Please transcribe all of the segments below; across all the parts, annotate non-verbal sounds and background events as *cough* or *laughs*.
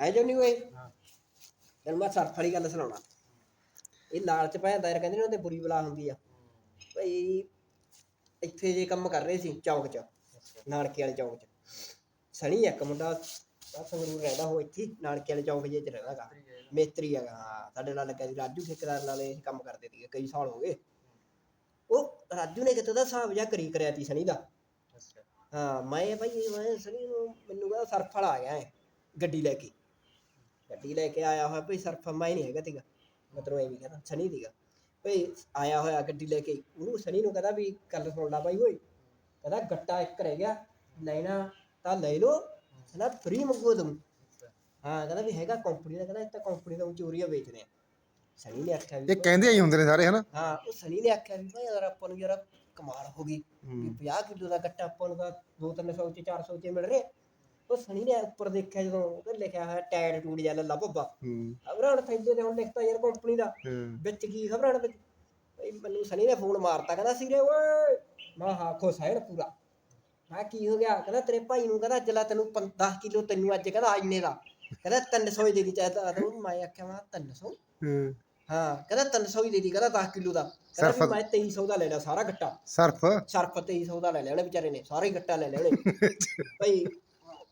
ਐ ਜੋ ਨਹੀਂ ਹੋਏ ਤੈਨੂੰ ਮੈਂ ਸਰਫ ਵਾਲੀ ਗੱਲ ਸੁਣਾਉਣਾ। ਇਹ ਲਾਲਚ ਭੈਣ ਦਾ ਯਾਰ ਕਹਿੰਦੇ ਨੇ ਉਹਦੇ ਬੁਰੀ ਬਲਾ ਹੁੰਦੀ ਆ। ਭਈ ਇੱਥੇ ਜੇ ਕੰਮ ਕਰ ਰਹੇ ਸੀ ਚੌਕ 'ਚ ਨਾਨਕੇ ਵਾਲੇ ਚੌਕ 'ਚ। ਸਣੀ ਇੱਕ ਮੁੰਡਾ ਆ ਸੰਗਰੂਰ ਰਹਿੰਦਾ ਉਹ ਇੱਥੇ ਹੀ, ਨਾਨਕੇ ਵਾਲੇ ਚੌਕ ਜੇ 'ਚ ਰਹਿੰਦਾਗਾ ਮੇਤਰੀ ਹੈਗਾ। ਹਾਂ ਸਾਡੇ ਨਾਲ ਲੱਗਾ ਸੀ ਰਾਜੂ ਠੇਕੇਦਾਰ ਨਾਲ ਇਹ ਕੰਮ ਕਰਦੇ ਸੀਗੇ ਕਈ ਸਾਲ ਹੋ ਗਏ। ਉਹ ਰਾਜੂ ਨੇ ਕਿਤੇ ਦਾ ਹਿਸਾਬ ਜਿਹਾ ਕਰੀ ਕਰਿਆ ਤੀ ਸਣੀ ਦਾ। ਹਾਂ ਮੈਂ ਭਾਈ ਮੈਂ ਸਣੀ ਨੂੰ ਮੈਨੂੰ ਕਹਿੰਦਾ ਸਰਫ ਵਾਲਾ ਆ ਗਿਆ ਹੈ ਗੱਡੀ ਲੈ ਕੇ। ਗੱਡੀ ਲੈ ਕੇ ਆਇਆ ਹੋਇਆ ਭਈ ਸਰਫ ਮੈਂ ਨਹੀਂ ਹੈਗਾ ਤੀਗਾ। ਮਤਲਬ ਐਵੇਂ ਕਹਿੰਦਾ ਸਣੀ ਤੀਗਾ। ਭਈ ਆਇਆ ਹੋਇਆ ਗੱਡੀ ਲੈ ਕੇ ਉਹਨੂੰ ਸਣੀ ਨੂੰ ਕਹਿੰਦਾ ਵੀ ਗੱਲ ਸੁਣ ਲਾ ਭਾਈ ਓਏ। ਕਹਿੰਦਾ ਗੱਟਾ ਇੱਕ ਰਹਿ ਗਿਆ ਲੈਣਾ ਤਾਂ ਲੈ ਲਓ। ਕਹਿੰਦਾ ਫ੍ਰੀ ਮੰਗੋ ਤੁਮ ਹਾਂ ਕਹਿੰਦਾ ਵੀ ਹੈਗਾ ਕੰਪਨੀ ਦਾ ਕਹਿੰਦਾ ਇਹ ਤਾਂ ਕੰਪਨੀ ਦਾ ਚੋਰੀਆਂ ਵੇਚਦੇ ਆ ਸਣੀ ਨੇ ਆਖਿਆ ਵੀ ਇਹ ਕਹਿੰਦੇ ਹੀ ਹੁੰਦੇ ਨੇ ਸਾਰੇ ਹਨਾ? ਹਾਂ ਉਹ ਸਣੀ ਨੇ ਆਖਿਆ ਵੀ ਭਾਈ ਯਾਰ ਆਪਾਂ ਨੂੰ ਯਾਰ ਕਮਾਲ ਹੋ ਗਈ। ਵੀ 50 ਕਿਲੋ ਦਾ ਗੱਟਾ ਆਪਾਂ ਨੂੰ ਤਾਂ 2-300 ਚ 400 ਚ ਮਿਲ ਰਿਹਾ। ਉਹ ਸਣੀ ਨੇ ਉੱਪਰ ਦੇਖਿਆ ਜਦੋਂ ਉਹਦੇ ਲਿਖਿਆ ਹੋਇਆ ਟਾਇਰ ਟੂੜ ਜਾਂ ਲੱਲਾ ਬੱਬਾ। ਹੂੰ। ਖਬਰਾਂ ਥੈਲੇ ਤੇ ਹੁਣ ਲਿਖਤਾ ਯਾਰ ਕੰਪਨੀ ਦਾ। ਵਿੱਚ ਕੀ ਖਬਰਾਂ ਵਿੱਚ? ਬਈ ਮੈਨੂੰ ਸਣੀ ਨੇ ਫੋਨ ਮਾਰਤਾ ਕਹਿੰਦਾ ਸੀਰੇ ਓਏ! ਮੈਂ ਹਾਂ ਖੁਸ਼ ਹੈ ਪੂਰਾ। ਮੈਂ ਕੀ ਹੋ ਗਿਆ? ਕਹਿੰਦਾ ਤੇਰੇ ਭਾਈ ਨੂੰ ਕਹਿੰਦਾ ਅੱਜ ਲਾ ਤੈਨੂੰ 10 ਕਿਲੋ ਤੈਨੂੰ ਅੱਜ ਕਹਿੰਦਾ ਇੰਨੇ ਦਾ। ਕਹਿੰਦਾ 300 ਹੀ ਦੇ ਦੀ ਚਾਹਤਾ ਤੂੰ ਮੈਂ ਆਖਿਆ ਮੈਂ 300 ਹੂੰ। ਹਾਂ ਕਹਿੰਦਾ 300 ਹੀ ਦੇ ਦੀ ਕਹਿੰਦਾ 10 ਕਿਲੋ ਦਾ। ਕਹਿੰਦਾ ਸਿਰਫ- ਮੈਂ 2300 ਦਾ ਲੈ ਲਿਆ ਸਾਰਾ ਗੱਟਾ। ਸਰਫ? ਸਰਫ 2300 ਦਾ ਲੈ ਲਿਆ ਉਹਨੇ ਵਿਚਾਰੇ ਨੇ ਸਾਰਾ ਹੀ ਗੱਟਾ ਲੈ ਲਿਆ ਉਹਨੇ। *laughs* ਭਈ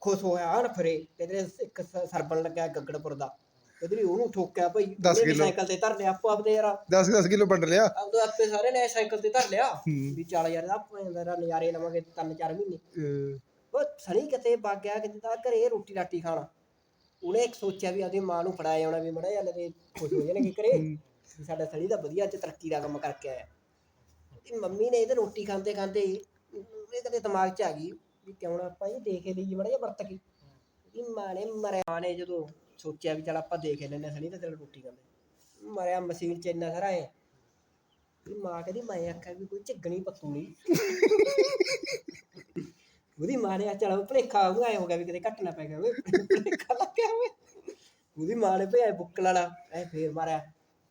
ਖੁਸ਼ ਹੋਇਆ ਹਣ ਫਰੇ ਕਿਧਰੇ ਇੱਕ ਸ- ਸਰਬਣ ਲੱਗਾ ਗੱਗੜਪੁਰ ਦਾ। ਕਿਧਰੇ ਉਹਨੂੰ ਠੋਕਿਆ ਭਈ ਦਸ ਉਹਨੇ ਵੀ ਕਿੱਲੋ। ਸਾਈਕਲ ਤੇ ਧਰ ਲਿਆ ਆਪੋ ਆਪਦੇ ਯਾਰ। 10 10 ਕਿਲੋ ਵੰਡ ਲਿਆ। ਆਪਦੇ ਆਪੇ ਸਾਰੇ ਨੇ ਸਾਈਕਲ ਤੇ ਧਰ ਲਿਆ। ਹੂੰ। ਵੀ ਚੱਲ ਯਾਰ ਆਪਾਂ ਇਹਦਾ ਨਜ਼ਾਰੇ ਲਵਾਂਗੇ ਤਿੰਨ ਚਾਰ ਮਹੀਨੇ। ਉਹ ਸਣੀ ਕਿਤੇ ਵਗ ਗਿਆ ਕਿਤੇ ਤਾਂ ਘਰੇ ਰੋਟੀ ਰਾਟੀ ਖਾਣਾ। ਉਹਨੇ ਇੱਕ ਸੋਚਿਆ ਵੀ ਆਪਦੀ ਮਾਂ ਨੂੰ ਫੜਾਇਆ ਆਉਣਾ ਵੀ ਮੜਾ ਚੱਲ ਤੇ ਖੁਸ਼ ਹੋ ਜਾਣਗੇ ਘਰੇ। ਵੀ ਸਾਡਾ ਸਣੀ ਤਾਂ ਵਧੀਆ ਅੱਜ ਤਰੱਕੀ ਦਾ ਕੰਮ ਕਰਕੇ ਆਇਆ। ਤੇ ਮੰਮੀ ਨੇ ਇਹਦੇ ਰੋਟੀ ਖਾਂਦੇ ਖਾਂਦੇ ਇਹ ਕਦੇ ਦਿਮਾਗ 'ਚ ਆ ਗਈ। ਵੀ ਕਿਉਂ ਨਾ ਆਪਾਂ ਇਹ ਦੇਖ ਲਈਏ ਮੜਾ ਜਿਹਾ ਵਰਤ ਕੇ। ਇਹ ਮਾਂ ਨੇ ਮਰਿਆ ਮਾਂ ਨੇ ਜਦੋਂ ਸੋਚਿਆ ਵੀ ਚੱਲ ਆਪਾਂ ਦੇਖ ਲੈਨੇ ਸਣੀ ਤਾਂ ਚੱਲ ਰੋਟੀ ਖਾਂਦੇ। ਮਰਿਆ ਮਸ਼ੀਨ 'ਚ ਇੰਨਾ ਸਾਰਾ ਹੈ ਵੀ ਮਾਂ ਕਹਿੰਦੀ, ਮੈਂ ਆਖਿਆ ਵੀ ਕੋਈ ਝੱਗਣੀ ਪੱਤੂ ਨਹੀਂ। ਉਹਦੀ ਮਾਂ ਨੇ ਆ ਚਲ ਭਲੇਖਾ ਉਹ ਆਏ ਹੋ ਗਿਆ ਵੀ ਕਿਤੇ ਘੱਟ ਨਾ ਪੈ ਗਿਆ ਓਏ ਭਲੇਖਾ ਲੱਗ ਗਿਆ ਉਹਦੀ ਮਾਂ ਨੇ ਭਿਆ ਬੁੱਕਲ ਵਾਲਾ, ਐ ਫੇਰ ਮਾਰਿਆ।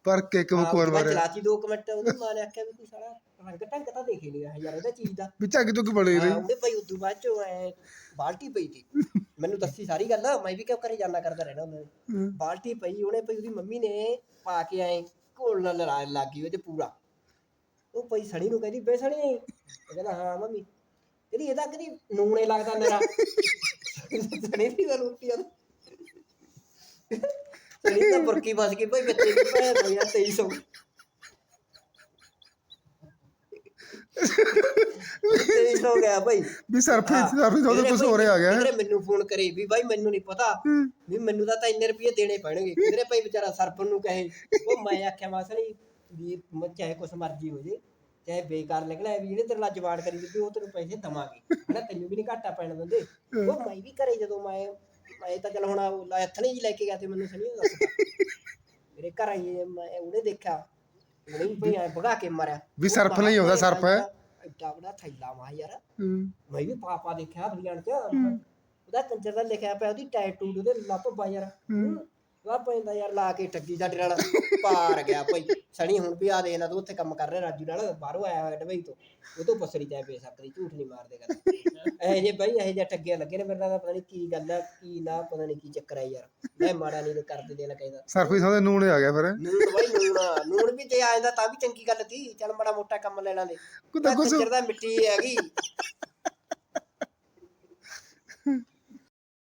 ਪਰ ਕੇ ਇੱਕ ਹਾਂ, ਮੁਕਵਰ ਉਹਦੇ ਬਾਅਦ ਮਾਰਿਆ ਚਲਾਤੀ ਦੋ ਕੁ ਮਿੰਟ ਉਹਦੀ ਮਾਂ ਨੇ ਆਖਿਆ ਵੀ ਕੋਈ ਸਾਰਾ ਰੰਗ ਢੰਗ ਤਾਂ ਦੇਖ ਹੀ ਲਿਆ ਯਾਰ ਇਹਦਾ ਚੀਜ਼ ਦਾ। ਵੀ ਝੱਗ ਤੋਂ ਕੀ ਬਣੀ ਰਹੀ। ਉਹਦੇ ਭਾਈ ਉਦੋਂ ਬਾਅਦ ਚੋਂ ਐ ਬਾਲਟੀ ਪਈ ਸੀ। ਮੈਨੂੰ ਦੱਸੀ ਸਾਰੀ ਗੱਲ ਮੈਂ ਵੀ ਕਿਉਂ ਘਰੇ ਜਾਣਾ ਕਰਦਾ ਰਹਿਣਾ। ਹੂੰ। ਬਾਲਟੀ ਪਈ ਉਹਨੇ ਪਈ ਉਹਦੀ ਮੰਮੀ ਨੇ ਪਾ ਕੇ ਐ ਘੋਲ ਨਾਲ ਲੱਗ ਗਈ ਉਹਦੇ ਪੂਰਾ। ਉਹ ਪਈ ਸਣੀ ਨੂੰ ਕਹਿੰਦੀ ਬੇ ਸਣੀ। ਕਹਿੰਦਾ ਹਾਂ ਮੰਮੀ। ਕਹਿੰਦੀ ਇਹਦਾ ਕਹਿੰਦੀ ਨੂਣੇ ਲੱਗਦਾ ਮੇਰਾ ਸਣੀ ਦੀ ਤਾਂ ਰੋਟੀ ਆ ਸਣੀ ਤਾਂ ਬੁਰਕੀ ਫਸ ਗਈ ਭਾਈ ਬੱਚੇ ਦੀ ਭੈਣ ਹੋਈ ਆ 2300 2300 ਹੋ ਗਿਆ ਭਾਈ। ਵੀ ਸਰਫ ਹਾਂ, ਸਰਫ ਤੋਂ ਕਿਧਰੇ ਕੁਝ ਭਾਈ- ਹੋ ਰਿਹਾ ਆ ਗਿਆ। ਕਿਧਰੇ ਮੈਨੂੰ ਫੋਨ ਕਰੇ ਵੀ ਬਾਈ ਮੈਨੂੰ ਨਹੀਂ ਪਤਾ। ਵੀ ਮੈਨੂੰ ਤਾਂ ਤਾਂ ਇੰਨੇ ਰੁਪਏ ਦੇਣੇ ਪੈਣਗੇ। ਕਿਧਰੇ ਭਾਈ ਵਿਚਾਰਾ ਸਰਪਨ ਨੂੰ ਕਹੇ। ਉਹ ਮੈਂ ਆਖਿਆ ਮਾਸਣੀ ਵੀ ਚਾਹੇ ਕੁਛ ਮਰਜ਼ੀ ਹੋ ਜੇ ਚਾਹੇ ਬੇਕਾਰ ਨਿਕਲਿਆ ਵੀ ਜਿਹੜੇ ਤੇਰੇ ਨਾਲ ਜਵਾਨ ਕਰੀ ਦਿੱਤੀ ਉਹ ਤੈਨੂੰ ਪੈਸੇ ਦਵਾਂਗੇ। ਹਨਾ ਤੈਨੂੰ ਵੀ ਨਹੀਂ ਘਾਟਾ ਪੈਣ ਦਿੰਦੇ। ਉਹ ਮੈਂ ਵੀ ਘਰੇ ਜਦੋਂ ਮੈਂ ਮੈਂ ਤਾਂ ਚਲ ਹੁਣ ਹੱਥਣੀ ਜੀ ਲੈ ਕੇ ਗਿਆ ਤੇ ਮੈਨੂੰ ਸਣੀ ਦੱਸਦਾ *laughs* ਮੇਰੇ ਘਰ ਆਈ ਮੈਂ ਉਹਨੇ ਦੇਖਿਆ ਉਹਨੇ ਵੀ ਭਈ ਐਂ ਭਗਾ ਕੇ ਮਾਰਿਆ। ਵੀ ਸਰਫ ਨਹੀਂ ਆਉਂਦਾ, ਸਰਫ ਐਡਾ ਬੜਾ ਥੈਲਾ ਮਾ ਯਾਰ। ਹੂੰ। ਮੈਂ ਵੀ ਪਾਪਾ ਦੇਖਿਆ ਬਲੀਆਂ ਚ। ਉਹਦਾ ਕੰਜਰ ਦਾ ਲਿਖਿਆ ਪਿਆ ਉਹਦੀ ਟੈਟੂ ਉਹਦੇ ਲੱਪ ਪਾ ਯਾਰ। ਵਾ ਪੈਂਦਾ ਯਾਰ ਲਾ ਕੇ ਠੱਗੀ ਦਾ ਡਰਾਣਾ। ਪਾਰ ਗਿਆ ਭਾਈ। ਸਣੀ ਹੁਣ ਵੀ ਆ ਦੇ ਨਾ ਤੂੰ ਉੱਥੇ ਕੰਮ ਕਰ ਰਿਹਾ ਰਾਜੂ ਨਾਲ ਬਾਹਰੋਂ ਆਇਆ ਹੋਇਆ ਡਬਈ ਤੋਂ। ਉਹ ਤੋਂ ਪਸਰੀ ਚਾਹੇ ਪੇ ਸਕਦੀ ਝੂਠ ਨਹੀਂ ਮਾਰਦੇ ਗੱਲ। ਇਹ ਜੇ ਭਾਈ ਇਹ ਜੇ ਠੱਗੀਆਂ ਲੱਗੇ ਨੇ ਮੇਰੇ ਨਾਲ ਤਾਂ ਪਤਾ ਨਹੀਂ ਕੀ ਗੱਲ ਆ ਕੀ ਨਾ ਪਤਾ ਨਹੀਂ ਕੀ ਚੱਕਰ ਆ ਯਾਰ। ਮੈਂ ਮਾੜਾ ਨਹੀਂ ਕਰਦੇ ਦੇਣਾ ਕਹਿੰਦਾ। ਸਰਫ ਹੀ ਸਾਦੇ ਨੂਣ ਆ ਗਿਆ ਫਿਰ। ਨੂਣ ਬਾਈ ਨੂਣ। ਨੂਣ ਵੀ ਜੇ ਆ ਜਾਂਦਾ ਤਾਂ ਵੀ ਚੰਗੀ ਗੱਲ ਸੀ ਚੱਲ ਮਾੜਾ ਮੋਟਾ ਕੰਮ ਲੈ ਲਾਂਦੇ ਕੁੱਤਾ ਕੁਛ- ਕੰਜਰ ਦਾ ਮਿੱਟੀ ਹੈਗੀ।